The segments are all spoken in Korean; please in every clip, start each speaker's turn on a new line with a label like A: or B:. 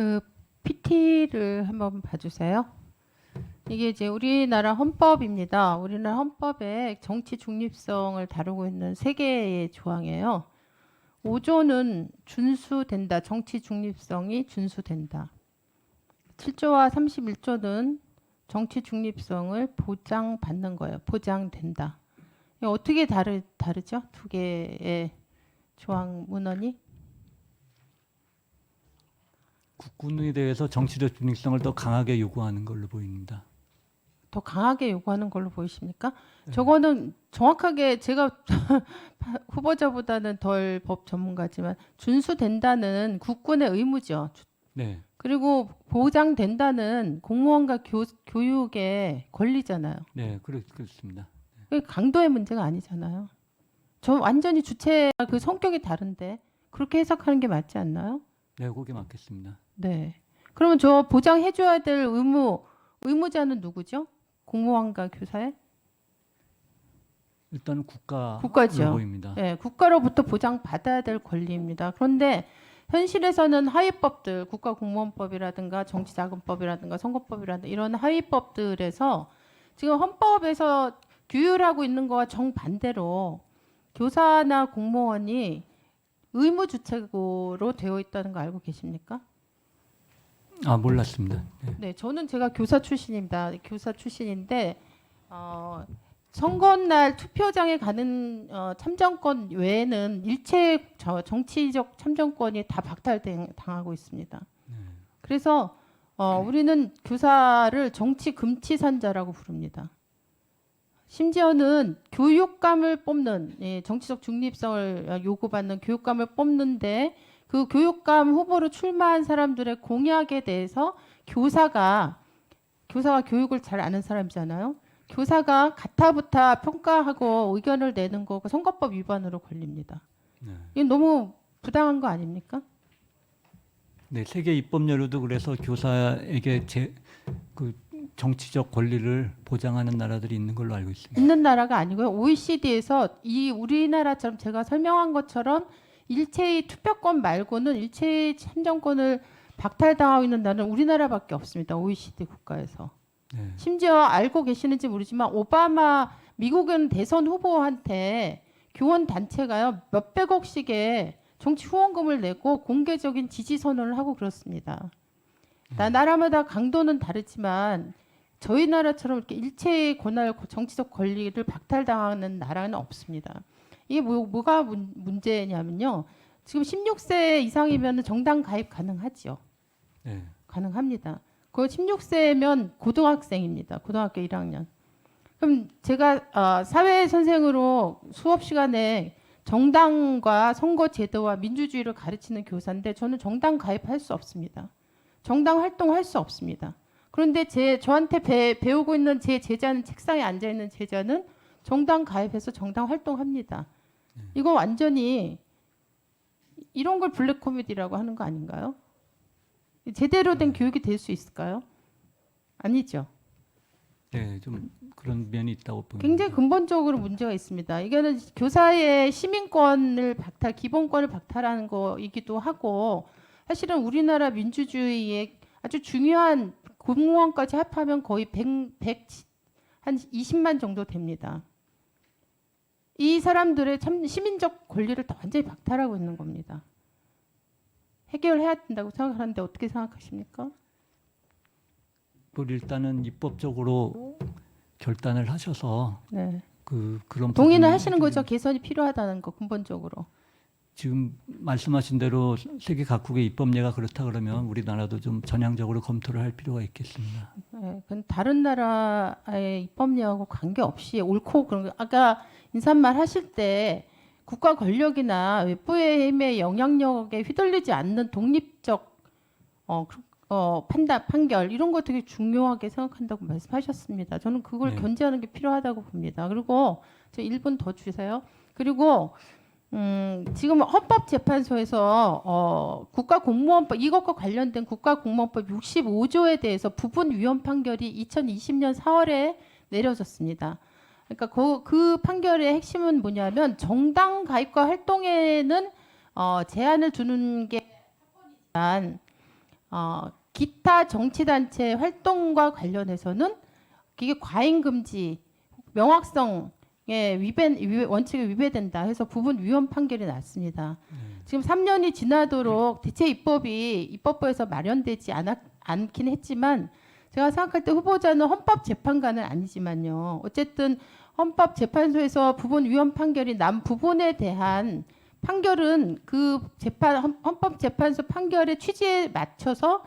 A: 그 PT를 한번 봐주세요. 이게 이제 우리나라 헌법입니다. 우리나라 헌법에 정치 중립성을 다루고 있는 세 개의 조항이에요. 5조는 준수된다. 정치 중립성이 준수된다. 7조와 31조는 정치 중립성을 보장받는 거예요. 보장된다. 어떻게 다르, 다르죠? 두 개의 조항 문헌이?
B: 국군에 대해서 정치적 중립성을 더 강하게 요구하는 걸로 보입니다.
A: 더 강하게 요구하는 걸로 보이십니까? 저거는 정확하게 제가 후보자보다는 덜 법 전문가지만 준수된다는 국군의 의무죠.
B: 네,
A: 그리고 보장된다는 공무원과 교, 교육의 권리잖아요.
B: 네, 그렇, 그렇습니다.
A: 그게 강도의 문제가 아니잖아요. 저 완전히 주체 그 성격이 다른데 그렇게 해석하는 게 맞지 않나요?
B: 네, 그게 맞겠습니다.
A: 네. 그러면 저 보장해 줘야 될 의무 의무자는 누구죠? 공무원과 교사의?
B: 일단은 국가
A: 국가죠.
B: 보입니다.
A: 예, 국가로부터 보장받아야 될 권리입니다. 그런데 현실에서는 하위법들, 국가공무원법이라든가 정치자금법이라든가 선거법이라든가 이런 하위법들에서 지금 헌법에서 규율하고 있는 거와 정반대로 교사나 공무원이 의무 주체고로 되어 있다는 거 알고 계십니까?
B: 아 몰랐습니다. 네.
A: 네, 저는 제가 교사 출신입니다. 교사 출신인데 어, 선거 날 투표장에 가는 어, 참정권 외에는 일체 저 정치적 참정권이 다 박탈당하고 있습니다. 그래서 어, 우리는 교사를 정치 금치산자라고 부릅니다. 심지어는 교육감을 뽑는 예, 정치적 중립성을 요구받는 교육감을 뽑는데 그 교육감 후보로 출마한 사람들의 공약에 대해서 교사가 교사가 교육을 잘 아는 사람이잖아요. 교사가 가타부타 평가하고 의견을 내는 거가 선거법 위반으로 걸립니다.
B: 네.
A: 이게 너무 부당한 거 아닙니까?
B: 네, 세계 입법률로도 그래서 교사에게 제, 그 정치적 권리를 보장하는 나라들이 있는 걸로 알고 있습니다.
A: 있는 나라가 아니고요. OECD에서 이 우리나라처럼 제가 설명한 것처럼 일체의 투표권 말고는 일체의 참정권을 박탈당하고 있는 나라는 우리나라밖에 없습니다. OECD 국가에서.
B: 네.
A: 심지어 알고 계시는지 모르지만 오바마 미국은 대선 후보한테 교원 단체가요 몇백억씩의 정치 후원금을 내고 공개적인 지지 선언을 하고 그렇습니다. 나 나라마다 강도는 다르지만 저희 나라처럼 이렇게 일체의 권할 정치적 권리를 박탈당하는 나라는 없습니다. 이게 뭐, 뭐가 문, 문제냐면요. 지금 16세 이상이면 정당 가입 가능하지요.
B: 네.
A: 가능합니다. 그 16세면 고등학생입니다. 고등학교 1학년. 그럼 제가 어, 사회 선생으로 수업 시간에 정당과 선거 제도와 민주주의를 가르치는 교사인데 저는 정당 가입할 수 없습니다. 정당 활동할 수 없습니다. 그런데 제 저한테 배, 배우고 있는 제 제자는 책상에 앉아 있는 제자는 정당 가입해서 정당 활동합니다. 이거 완전히 이런 걸 블랙 코미디라고 하는 거 아닌가요? 제대로 된 교육이 될 수 있을까요? 아니죠.
B: 네, 좀 그런 면이 있다고 봅니다.
A: 굉장히 근본적으로 문제가 있습니다. 이거는 교사의 시민권을 박탈, 기본권을 박탈하는 거이기도 하고 사실은 우리나라 민주주의의 아주 중요한 공무원까지 합하면 거의 100, 100, 한 20만 정도 됩니다. 이 사람들의 참 시민적 권리를 다 완전히 박탈하고 있는 겁니다. 해결해야 된다고 생각하는데 어떻게 생각하십니까?
B: 뭐 일단은 입법적으로 결단을 하셔서
A: 네.
B: 그 그런
A: 동의는 하시는 거죠. 개선이 필요하다는 거 근본적으로.
B: 지금 말씀하신 대로 세계 각국의 입법례가 그렇다 그러면 우리나라도 좀 전향적으로 검토를 할 필요가 있겠습니다.
A: 네, 다른 나라의 입법례하고 관계없이 옳고 그런 거 아까 인사말 하실 때 국가 권력이나 외부의 힘의 영향력에 휘둘리지 않는 독립적 어, 그- 어, 판단 판결 이런 거 되게 중요하게 생각한다고 말씀하셨습니다. 저는 그걸
B: 네.
A: 견제하는 게 필요하다고 봅니다. 그리고 저 1분 더 주세요. 그리고 음, 지금 헌법재판소에서 어, 국가공무원법 이것과 관련된 국가공무원법 65조에 대해서 부분 위헌 판결이 2020년 4월에 내려졌습니다. 그러니까 그, 그 판결의 핵심은 뭐냐면 정당 가입과 활동에는 어, 제한을 두는 게 사건이지만 어, 기타 정치단체 활동과 관련해서는 이게 과잉 금지 명확성 에 위배, 위배 원칙에 위배된다 해서 부분 위헌 판결이 났습니다. 지금 3년이 지나도록 대체 입법이 입법부에서 마련되지 않았, 않긴 했지만 제가 생각할 때 후보자는 헌법재판관은 아니지만요. 어쨌든 헌법재판소에서 부분 위헌 판결이 난 부분에 대한 판결은 그 재판 헌- 헌법재판소 판결의 취지에 맞춰서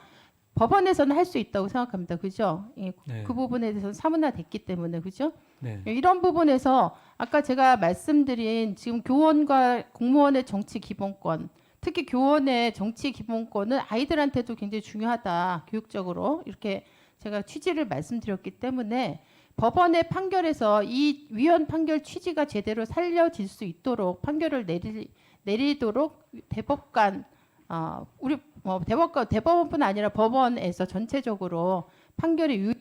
A: 법원에서는 할 수 있다고 생각합니다. 그죠? 예,
B: 네.
A: 그 부분에 대해서 사문화됐기 때문에 그죠?
B: 네.
A: 이런 부분에서 아까 제가 말씀드린 지금 교원과 공무원의 정치 기본권, 특히 교원의 정치 기본권은 아이들한테도 굉장히 중요하다 교육적으로 이렇게 제가 취지를 말씀드렸기 때문에 법원의 판결에서 이 위헌 판결 취지가 제대로 살려질 수 있도록 판결을 내리, 내리도록 대법관 어, 우리 뭐 대법관 대법원뿐 아니라 법원에서 전체적으로 판결이 유,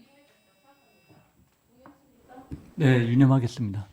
B: 네, 유념하겠습니다.